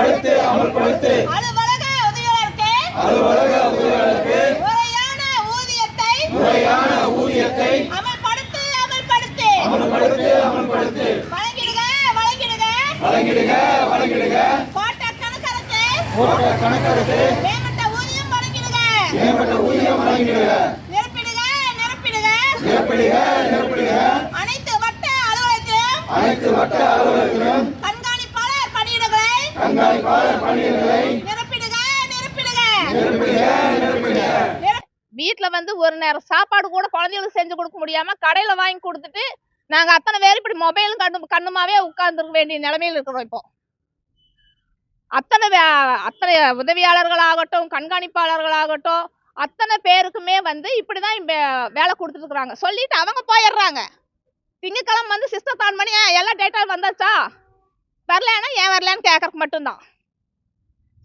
அமல்படுத்து அமல்படுத்து. அலுவலக உதவியாளருக்கு அலுவலக உதவியாளருக்கு முறையான ஊதியத்தை முறையான ஊதியத்தை அமல்படுத்து அமல்படுத்து. அமல்படுத்து அமல்படுத்து. வழங்கிடுக வழங்கிடுக. வழங்கிடுக வழங்கிடுக. கோட்ட கணக்கருக்கு கோட்ட கணக்கருக்கு மேம்பட்ட ஊதியம் வழங்கிடுக. மேம்பட்ட ஊதியம் வழங்கிடுக. நிரப்பிடுக நிரப்பிடுக. நிரப்பிடுக நிரப்பிடுக. அனைத்து வட்ட அலுவலகத்திலும் அனைத்து வட்ட அலுவலகத்திலும் கண்காணிப்பாளர் நிரப்பிடுக வீட்ல வந்து ஒரு நேரம் சாப்பாடு கூட குழந்தைகளுக்கு செஞ்சு கொடுக்க முடியாம கடையில வாங்கி கொடுத்துட்டு நாங்க அத்தனை பேர் இப்படி மொபைலும் கண்ணு கண்ணுமாவே உட்கார்ந்துருக்க வேண்டிய நிலைமையில இருக்கிறோம் இப்போ. அத்தனை வே- அத்தனை உதவியாளர்களாகட்டும் கண்காணிப்பாளர்களாகட்டும் அத்தனை பேருக்குமே வந்து இப்படிதான் இப்ப வேலை கொடுத்துட்டு இருக்கிறாங்க. சொல்லிட்டு அவங்க போயிடுறாங்க. திங்கக்கிழமை வந்து சிஸ்டர் ஆன் பண்ணி "ஆ, எல்லா டேட்டா வந்தாச்சா? வரலன்னா ஏன் வரலன்னு கேட்கறக்கு மட்டும்தான்.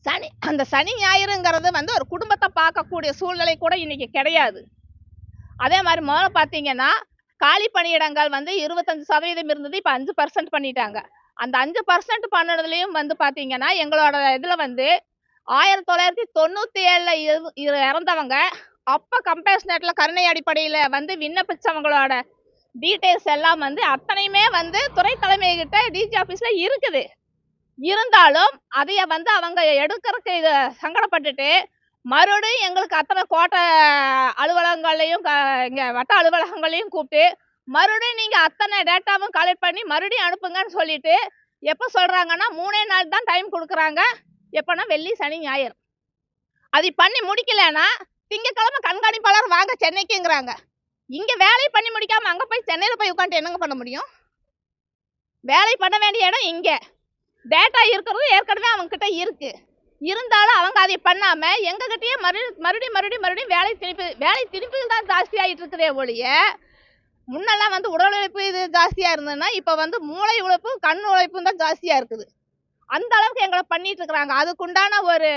சனி அந்த சனி ஞாயிறுங்கிறது வந்து ஒரு குடும்பத்தை பார்க்கக்கூடிய சூழ்நிலை கூட இன்னைக்கு கிடையாது. அதே மாதிரி முதல்ல பார்த்தீங்கன்னா காலி பணியிடங்கள் வந்து இருபத்தஞ்சு சதவீதம் இருந்தது இப்போ அஞ்சு பர்சன்ட் பண்ணிட்டாங்க. அந்த அஞ்சு பர்சன்ட் பண்ணதுலையும் வந்து பார்த்தீங்கன்னா எங்களோட இதில் வந்து ஆயிரத்தி தொள்ளாயிரத்தி தொண்ணூற்றி ஏழில் இறந்தவங்க அப்போ கம்பேஷனேட்டில் கருணை அடிப்படையில் வந்து விண்ணப்பிச்சவங்களோட டீட்டெயில்ஸ் எல்லாம் வந்து அத்தனையுமே வந்து துறை தலைமைகிட்ட டிஜி ஆஃபீஸில் இருக்குது. இருந்தாலும் அதைய வந்து அவங்க எடுக்கிறதுக்கு இது சங்கடப்பட்டுட்டு மறுபடியும் எங்களுக்கு அத்தனை கோட்டை அலுவலகங்களையும் க- வட்ட அலுவலகங்களையும் கூப்பிட்டு மறுபடியும் நீங்கள் அத்தனை டேட்டாவும் கலெக்ட் பண்ணி மறுபடியும் அனுப்புங்கன்னு சொல்லிட்டு எப்போ சொல்கிறாங்கன்னா மூணே நாள் தான் டைம் கொடுக்குறாங்க. எப்போனா வெள்ளி சனி ஞாயிறு. அதை பண்ணி முடிக்கலைன்னா திங்கக்கிழமை கண்காணிப்பாளர் வாங்க சென்னைக்குங்கிறாங்க. இங்கே வேலையை பண்ணி முடிக்காமல் அங்கே போய் சென்னையில் போய் உட்காந்துட்டு என்னங்க பண்ண முடியும்? வேலை பண்ண வேண்டிய இடம் இங்கே. டேட்டா இருக்கிறது ஏற்கனவே அவங்க இருக்குது இருந்தாலும் அவங்க அதை பண்ணாமல் எங்ககிட்டயே மறுபடியும் மறு மறுபடியும் மறுபடியும் மறுபடியும் வேலை திணிப்பு வேலை திணிப்புகள் தான் ஜாஸ்தியாகிட்டு இருக்கிறே ஒழிய முன்னெல்லாம் வந்து உடல் உழைப்பு இது ஜாஸ்தியாக இருந்ததுன்னா இப்போ வந்து மூளை உழைப்பும் கண் உழைப்பும் தான் ஜாஸ்தியாக இருக்குது. அந்த அளவுக்கு எங்களை பண்ணிட்டு இருக்கிறாங்க. அதுக்குண்டான ஒரு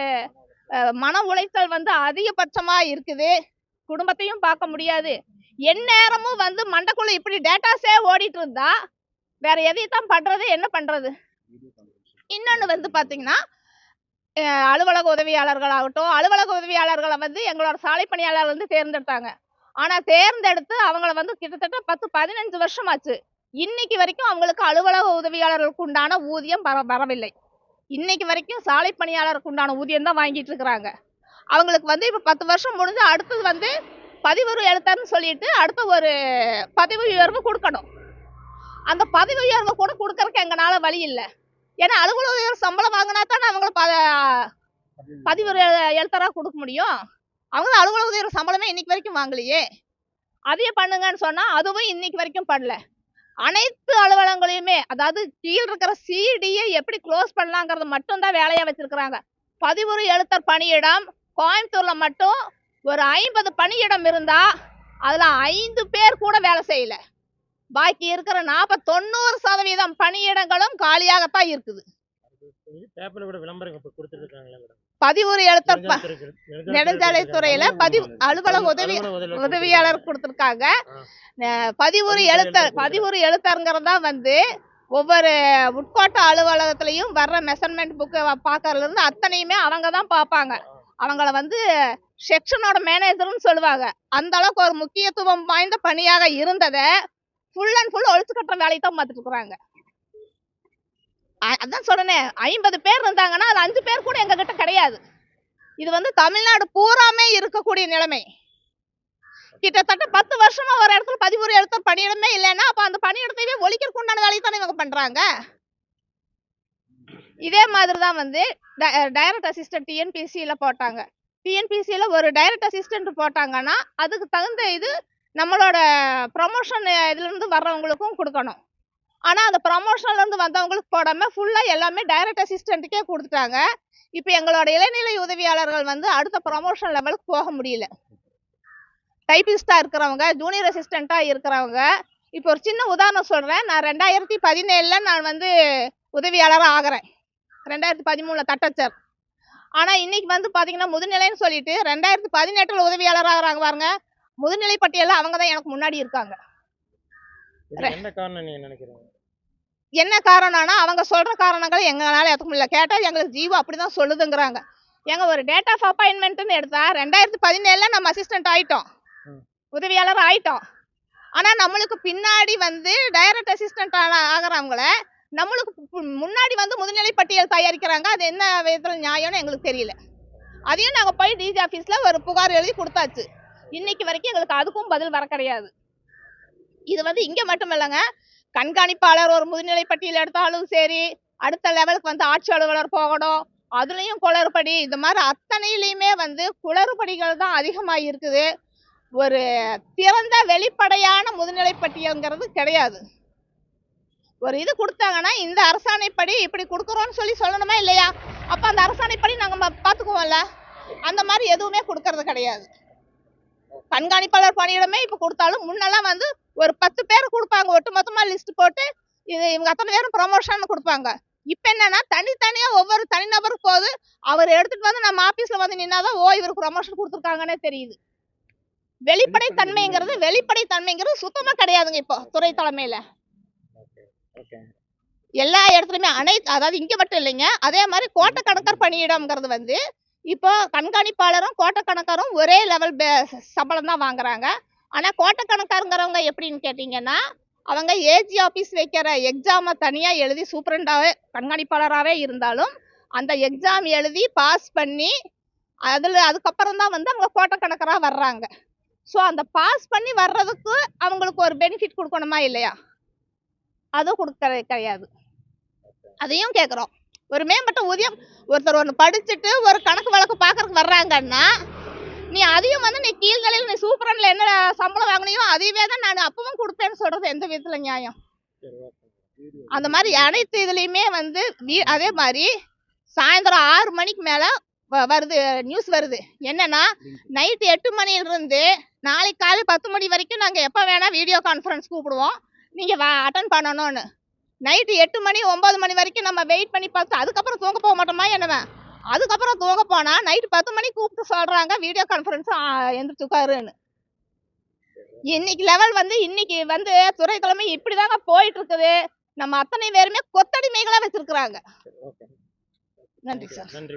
மன உளைச்சல் வந்து அதிகபட்சமாக இருக்குது. குடும்பத்தையும் பார்க்க முடியாது. எந்நேரமும் வந்து மண்டக்குள்ள இப்படி டேட்டாஸே ஓடிட்டு இருந்தா வேற எதையும் தான் பண்றது? என்ன பண்றது? இன்னொன்று வந்து பாத்தீங்கன்னா அலுவலக அலுவலக உதவியாளர்களாகட்டும் அலுவலக உதவியாளர்களை வந்து எங்களோட சாலை பணியாளர் வந்து தேர்ந்தெடுத்தாங்க. ஆனால் தேர்ந்தெடுத்து அவங்கள வந்து கிட்டத்தட்ட பத்து பதினஞ்சு வருஷம் ஆச்சு இன்னைக்கு வரைக்கும் அவங்களுக்கு அலுவலக உதவியாளர்களுக்கு உண்டான ஊதியம் வர வரவில்லை. இன்னைக்கு வரைக்கும் சாலை பணியாளருக்கு உண்டான ஊதியம் தான் வாங்கிட்டு இருக்கிறாங்க. அவங்களுக்கு வந்து இப்போ பத்து வருஷம் முடிஞ்சு அடுத்தது வந்து பதிவு எழுத்தர்னு சொல்லிட்டு அடுத்த ஒரு பதிவு உயர்வு கொடுக்கணும். அந்த பதவி உயர்வு கூட கொடுக்கறதுக்கு எங்களால் வழி இல்லை. ஏன்னா அலுவலக சம்பளம் வாங்கினா தானே அவங்கள ப பதிவு எழுத்தராக கொடுக்க முடியும். அவங்க தான் அலுவலக சம்பளமே இன்னைக்கு வரைக்கும் வாங்கலையே. அதையே பண்ணுங்கன்னு சொன்னா அதுவும் இன்னைக்கு வரைக்கும் பண்ணல அனைத்து அலுவலகங்களையுமே அதாவது கீழ் இருக்கிற சிடியை எப்படி க்ளோஸ் பண்ணலாங்கிறது மட்டும்தான் வேலையா வச்சிருக்கிறாங்க. பதிவுறு எழுத்தர் பணியிடம் கோயம்புத்தூர்ல மட்டும் ஒரு ஐம்பது பணியிடம் இருந்தா அதுல ஐந்து பேர் கூட வேலை செய்யல. பாக்கி இருக்கிற நாற்பது தொண்ணூறு சதவீதம் பணியிடங்களும் காலியாகத்தான் இருக்குது. பேப்பர்ல கூட விளம்பரம் இப்ப கொடுத்துருக்காங்களா மேடம் பதிவுறு எழுத்தர் ப- நெடுஞ்சாலைத்துறையில பதிவு அலுவலக உதவி உதவியாளர் கொடுத்துருக்காங்க. அஹ் பதிவுறு எழுத்தர் பதிவுறு எழுத்தருங்கிறது தான் வந்து ஒவ்வொரு உட்கோட்ட அலுவலகத்திலையும் வர்ற மெஷர்மெண்ட் புக்கு பார்க்கறதுல இருந்து அத்தனையுமே அவங்க தான் பார்ப்பாங்க அவங்கள வந்து செக்ஷனோட மேனேஜர்னு சொல்லுவாங்க. அந்த அளவுக்கு ஒரு முக்கியத்துவம் வாய்ந்த பணியாக இருந்ததை ஃபுல் அண்ட் ஃபுல் ஒழிச்சு கட்டுற வேலையை தான் பார்த்துட்டு இருக்கிறாங்க. அதான் சொன்னேன் ஐம்பது பேர் இருந்தாங்கன்னா அது அஞ்சு பேர் கூட எங்க கிட்ட கிடையாது. இது வந்து தமிழ்நாடு பூராமே இருக்கக்கூடிய நிலைமை. கிட்டத்தட்ட பத்து வருஷமா ஒரு இடத்துல பதிவுறு எழுத்த பணியிடமே இல்லைன்னா அப்ப அந்த பணியிடத்தையே ஒழிக்கிறதுக்கு உண்டான வேலையை தானே இவங்க பண்றாங்க? இதே மாதிரி தான் வந்து டைரக்ட் அசிஸ்டன்ட் டிஎன்பிசியில் போட்டாங்க. டிஎன்பிசியில் ஒரு டைரக்ட் அசிஸ்டன்ட் போட்டாங்கன்னா அதுக்கு தகுந்த இது நம்மளோட ப்ரமோஷன் இதுலேருந்து வர்றவங்களுக்கும் கொடுக்கணும். ஆனால் அந்த ப்ரொமோஷன்லேருந்து வந்தவங்களுக்கு போடாமல் ஃபுல்லாக எல்லாமே டைரக்ட் அசிஸ்டண்ட்டுக்கே கொடுத்துட்டாங்க. இப்போ எங்களோட இளநிலை உதவியாளர்கள் வந்து அடுத்த ப்ரமோஷன் லெவலுக்கு போக முடியல. டைப்பிஸ்டாக இருக்கிறவங்க ஜூனியர் அசிஸ்டண்ட்டாக இருக்கிறவங்க இப்போ ஒரு சின்ன உதாரணம் சொல்கிறேன் நான் ரெண்டாயிரத்தி பதினேழில் நான் வந்து உதவியாளராக ஆகிறேன். ரெண்டாயிரத்தி பதிமூணில் தட்டச்சர் ஆனால் இன்னைக்கு வந்து பார்த்தீங்கன்னா முதுநிலைன்னு சொல்லிட்டு ரெண்டாயிரத்தி பதினெட்டில் உதவியாளராக பாருங்க. முதுநிலை பட்டியலில் அவங்க தான் எனக்கு முன்னாடி இருக்காங்க. என்ன காரணம் நீங்க நினைக்கிறீங்க? என்ன காரணம்னா அவங்க சொல்ற காரணங்களை எங்களால ஏற்றுக்க முடியல. கேட்டா எங்களுக்கு ஜீவோ அப்படிதான் சொல்லுதுங்கிறாங்க. எங்க ஒரு டேட் ஆஃப் அப்பாயின்மெண்ட்னு எடுத்தா ரெண்டாயிரத்தி பதினேழுல நம்ம அசிஸ்டன்ட் ஆயிட்டோம். உதவியாளர் ஆயிட்டோம். ஆனா நம்மளுக்கு பின்னாடி வந்து டைரக்ட் அசிஸ்டன்ட் ஆகிறவங்கள நம்மளுக்கு முன்னாடி வந்து முதுநிலை பட்டியல் தயாரிக்கிறாங்க. அது என்ன விதத்தில் நியாயம்னு எங்களுக்கு தெரியல. அதையும் நாங்கள் போய் டிஜி ஆஃபீஸில் ஒரு புகார் எழுதி கொடுத்தாச்சு. இன்னைக்கு வரைக்கும் எங்களுக்கு அதுக்கும் பதில் வர கிடையாது. இது வந்து இங்கே மட்டும் இல்லைங்க. கண்காணிப்பாளர் ஒரு முதுநிலை பட்டியல் எடுத்தாலும் சரி அடுத்த லெவலுக்கு வந்து ஆட்சி அலுவலர் போகணும். அதுலேயும் குளறுபடி. இந்த மாதிரி அத்தனையிலையுமே வந்து குளறுபடிகள் தான் அதிகமாக இருக்குது. ஒரு திறந்த வெளிப்படையான முதுநிலை பட்டியல்ங்கிறது கிடையாது. ஒரு இது கொடுத்தாங்கன்னா இந்த அரசாணைப்படி இப்படி கொடுக்குறோன்னு சொல்லி சொல்லணுமா இல்லையா? அப்ப அந்த அரசாணைப்படி நாங்க பார்த்துக்குவோம்ல அந்த மாதிரி எதுவுமே கொடுக்கறது கிடையாது. கண்காணிப்பாளர் பணியிடமே இப்போ கொடுத்தாலும் முன்னெல்லாம் வந்து ஒரு பத்து பேர் கொடுப்பாங்க. ஒட்டு மொத்தமா லிஸ்ட் போட்டு இது இவங்க அத்தனை பேரும் ப்ரமோஷன் கொடுப்பாங்க. இப்ப என்னன்னா தனித்தனியா ஒவ்வொரு தனிநபருக்கு போது அவர் எடுத்துட்டு வந்து நம்ம ஆபீஸ்ல வந்து நின்னாதான் ஓ இவருக்கு ப்ரமோஷன் கொடுத்துருக்காங்கன்னே தெரியுது. வெளிப்படை தன்மைங்கிறது வெளிப்படை தன்மைங்கிறது சுத்தமா கிடையாதுங்க இப்போ துறை தலைமையில. எல்லா இடத்துலயுமே அனைத்து அதாவது இங்க மட்டும் இல்லைங்க. அதே மாதிரி கோட்டக்கணக்கர் பணியிடம்ங்கிறது வந்து இப்போ கண்காணிப்பாளரும் கோட்டக்கணக்கரும் ஒரே லெவல் சம்பளம் தான் வாங்குறாங்க. ஆனா கோட்டக்கணக்காருங்கிறவங்க எப்படின்னு கேட்டிங்கன்னா அவங்க ஏஜி ஆபீஸ் வைக்கிற எக்ஸாமை தனியா எழுதி சூப்பரண்டாவே கண்காணிப்பாளராகவே இருந்தாலும் அந்த எக்ஸாம் எழுதி பாஸ் பண்ணி அதுல அதுக்கப்புறம் தான் வந்து அவங்க கோட்டக்கணக்கரா வர்றாங்க. ஸோ அந்த பாஸ் பண்ணி வர்றதுக்கு அவங்களுக்கு ஒரு பெனிஃபிட் கொடுக்கணுமா இல்லையா? அதுவும் கொடுக்கறது கிடையாது. அதையும் கேட்குறோம் ஒரு மேம்பட்ட ஊதியம் ஒருத்தர் ஒன்று படிச்சுட்டு ஒரு கணக்கு வழக்கு பார்க்கறதுக்கு வர்றாங்கன்னா நீ அதையும் வந்து நீ கீழ்நிலையில் நீ சூப்பரன்ல என்ன சம்பளம் வாங்கினியோ அதையவே தான் நான் அப்பவும் கொடுப்பேன்னு சொல்றது எந்த விதத்துல நியாயம்? அந்த மாதிரி அனைத்து இதுலயுமே வந்து அதே மாதிரி சாயந்தரம் ஆறு மணிக்கு மேல வருது நியூஸ் வருது. என்னன்னா நைட்டு எட்டு மணில இருந்து நாளைக்கு காலை பத்து மணி வரைக்கும் நாங்க எப்ப வேணா வீடியோ கான்ஃபரன்ஸ் கூப்பிடுவோம். நீங்க அட்டன் பண்ணணும்னு. நைட்டு எட்டு மணி ஒன்பது மணி வரைக்கும் நம்ம வெயிட் பண்ணி பார்த்து அதுக்கப்புறம் தூங்க போக மாட்டோமா என்னவன் அதுக்கப்புறம் தூங்க போனா நைட்டு பத்து மணி கூப்பிட்டு சொல்றாங்க வீடியோ கான்ஃபரன்ஸ் எந்திரிச்சு உட்காருன்னு இன்னைக்கு லெவல் வந்து இன்னைக்கு வந்து துறை தலைமை இப்படிதாங்க போயிட்டு இருக்குது நம்ம அத்தனை பேருமே கொத்தடிமைகளா வச்சிருக்கிறாங்க. நன்றி சார் நன்றி